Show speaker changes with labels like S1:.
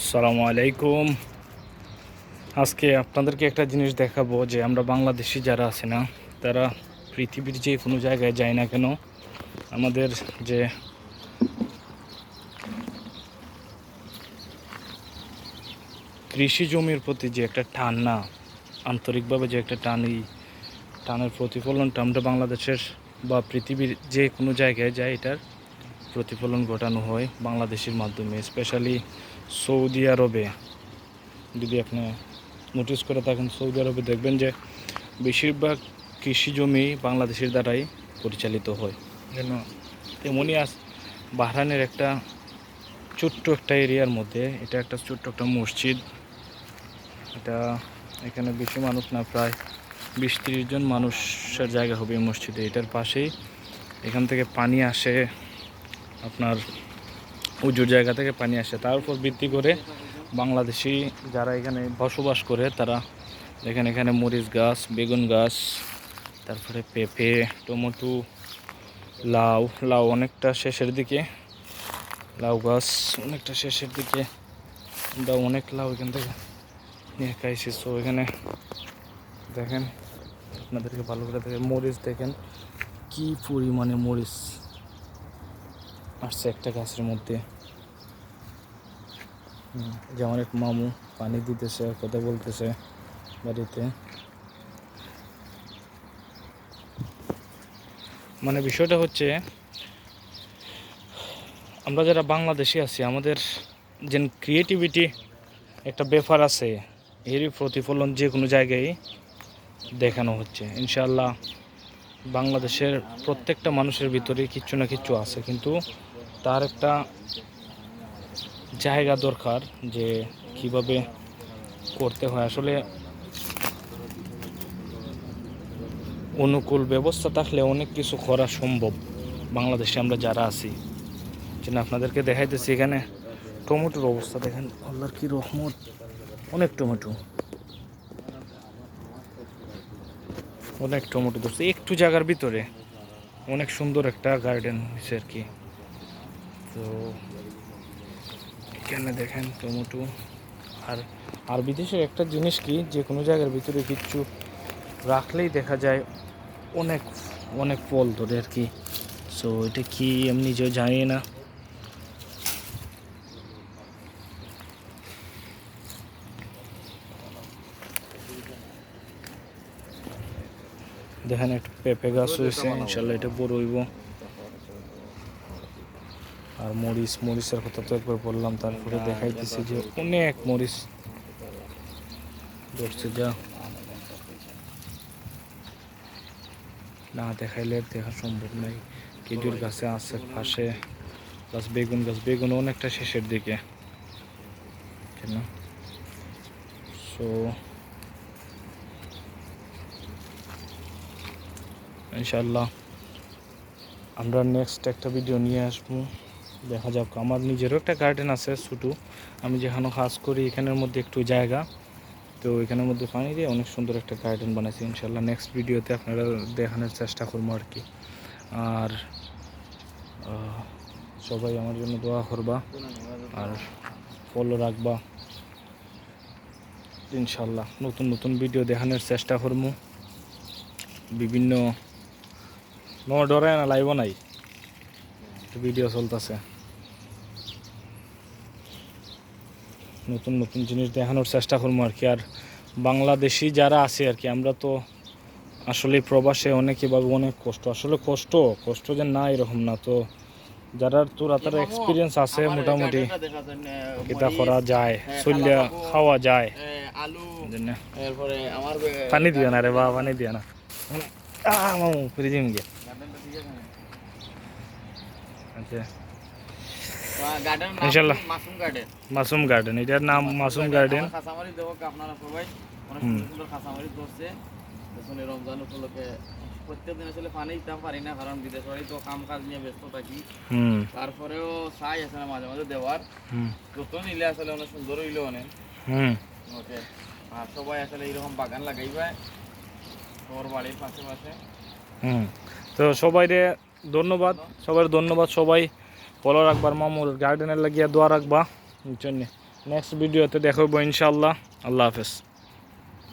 S1: আসসালামু আলাইকুম। আজকে আপনাদেরকে একটা জিনিস দেখাবো যে আমরা বাংলাদেশি যারা আছে না, তারা পৃথিবীর যে কোনো জায়গায় যায় না কেন, আমাদের যে কৃষি জমির প্রতি যে একটা টান না, আন্তরিকভাবে যে একটা টান, এই টানের প্রতিফলনটা আমরা বাংলাদেশের বা পৃথিবীর যে কোনো জায়গায় যায়, এটার প্রতিফলন ঘটানো হয় বাংলাদেশের মাধ্যমে স্পেশালি সৌদি আরবে। যদি আপনি নোটিস করে থাকেন, সৌদি আরবে দেখবেন যে বেশিরভাগ কৃষি জমি বাংলাদেশের দ্বারাই পরিচালিত হয়। যেন তেমনই আস বাহরানের একটা ছোট্ট একটা এরিয়ার মধ্যে, এটা একটা ছোট্ট একটা মসজিদ। এটা এখানে বেশি মানুষ না, প্রায় বিশ তিরিশ জন মানুষের জায়গা হবে এই মসজিদে। এটার পাশেই এখান থেকে পানি আসে। আপনার উঁচু জায়গা থেকে পানি আসে। তার উপর ভিত্তি করে বাংলাদেশি যারা এখানে বসবাস করে, তারা দেখেন এখানে মরিচ গাছ, বেগুন গাছ, তারপরে পেঁপে, টমেটো, লাউ লাউ অনেকটা শেষের দিকে, লাউ গাছ অনেকটা শেষের দিকে আমরা অনেক লাউ এখান থেকে নিয়ে খাইছি সো এখানে দেখেন, আপনাদেরকে ভালো করে দেখেন মরিচ দেখেন, কি পরিমাণে মরিচ। আসছে একটা গাছের মধ্যে। যে আমার এক মামু পানি দিতেছে, কথা বলতেছে বাড়িতে। মানে বিষয়টা হচ্ছে, আমরা যারা বাংলাদেশে আছি, আমাদের যে ক্রিয়েটিভিটি একটা ব্যাপার আছে, এরই প্রতিফলন যে কোনো জায়গায় দেখানো হচ্ছে। ইনশাল্লাহ বাংলাদেশের প্রত্যেকটা মানুষের ভিতরে কিচ্ছু না কিচ্ছু আছে, কিন্তু তার একটা জায়গা দরকার যে কীভাবে করতে হয়। আসলে অনুকূল ব্যবস্থা থাকলে অনেক কিছু করা সম্ভব বাংলাদেশে আমরা যারা আছি। যেন আপনাদেরকে দেখাইতেছি এখানে টমেটোর অবস্থা দেখেন, আল্লাহর কি রহমত, অনেক টমেটো। অনেক টমেটো ধরছে, একটু জায়গার ভিতরে অনেক সুন্দর একটা গার্ডেন হয়েছে আর কি। তো এখানে দেখেন টমেটো। আর আর বিদেশের একটা জিনিস কি, যে কোনো জায়গার ভিতরে কিচ্ছু রাখলেই দেখা যায় অনেক অনেক ফল ধরে আর কি। সো এটা কি আমি নিজেও জানি না। দেখেন একটা পেঁপে গাছ হয়েছে ইনশাল্লাহ এটা বড় হইব। আর মরিচ, মরিচের কথা তো একবার বললাম, তারপরে দেখাইতেছি যে অনেক মরিচ। ধরছে, যা। না দেখাইলে দেখা সম্ভব নাই। খেজুর গাছে আছে পাশে। প্লাস বেগুন গাছ, বেগুন অনেকটা শেষের দিকে। কেন? সো ইনশাল্লাহ আমরা নেক্সট একটা ভিডিও নিয়ে আসব। দেখা যাক। আমার নিজেরও একটা গার্ডেন আছে ছোটো। আমি যেখানে কাজ করি, এখানের মধ্যে একটু জায়গা। তো এখানের মধ্যে পানি দিয়ে অনেক সুন্দর একটা গার্ডেন বানাইছি ইনশাল্লাহ। নেক্সট ভিডিওতে আপনারা দেখানোর চেষ্টা করব আর কি। আর সবাই আমার জন্য দোয়া করবা আর ফলো রাখবা। ইনশাল্লাহ নতুন নতুন ভিডিও দেখানোর চেষ্টা করব। বিভিন্ন নো ডরে না লাইভ নাই। ভিডিও চলতেছে। নতুন নতুন জিনিস দেখানোর চেষ্টা করব আর কি। আর বাংলাদেশি যারা আছে আর কি আমরা তো আসলে প্রবাসে অনেকে ভাবে অনেক কষ্ট। আসলে কষ্ট কষ্ট যে না এরকম না। তো যারা তোরা তারা এক্সপিরিয়েন্স আছে মোটামুটি। এটা করা যায় চললে খাওয়া যায়। পানি দিও না রে বা পানি দিও না। আহ মামু ফ্রিজিং গিয়ে। আচ্ছা
S2: গার্ডেন
S1: ইনশাল্লাহ।
S2: মাসুম গার্ডেন
S1: এটার নাম মাসুম গার্ডেন
S2: আপনারা সবাই? অনেক সুন্দর খাসামারি দেখুন রমজান উপলক্ষে প্রত্যেকদিন আসলে পানি পারি না কারণ বিদেশ তো কাম কাজ নিয়ে ব্যস্ত থাকি।
S1: হুম।
S2: তারপরেও চাই আছে না মাঝে মাঝে দেওয়ার।
S1: হুম।
S2: যত নিলে আসলে অনেক সুন্দর হইল অনেক।
S1: হুম।
S2: ওকে। আর সবাই আসলে এরকম বাগান লাগাইবে। তোর বাড়ির পাশে পাশে।
S1: হুম। তো সবাইরে ধন্যবাদ সবার ধন্যবাদ, সবাই ফলো রাখবার মামুর গার্ডেনের লাগিয়ে দোয়া রাখবা। জন্যে নেক্সট ভিডিওতে দেখাবো ইনশাল্লাহ আল্লাহ হাফেজ।